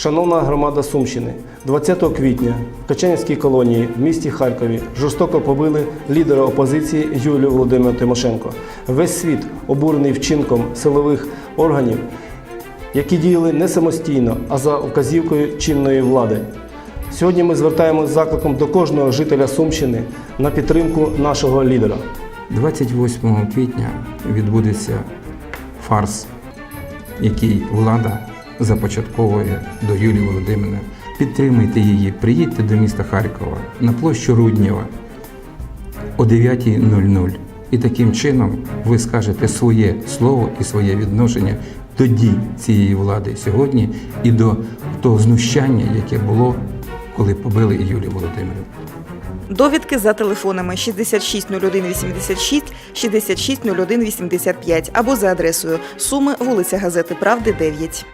Шановна громада Сумщини, 20 квітня в Качанівській колонії в місті Харкові жорстоко побили лідера опозиції Юлію Володимиру Тимошенко. Весь світ обурений вчинком силових органів, які діяли не самостійно, а за вказівкою чинної влади. Сьогодні ми звертаємося з закликом до кожного жителя Сумщини на підтримку нашого лідера. 28 квітня відбудеться фарс, який влада започатковує до Юлії Володимирівни. Підтримайте її, приїдьте до міста Харкова на площу Руднєва о 9.00. І таким чином ви скажете своє слово і своє відношення до дій цієї влади сьогодні і до того знущання, яке було, коли побили Юлію Володимирівну. Довідки за телефонами 660186, 660185 або за адресою Суми, вулиця Газети Правди, 9.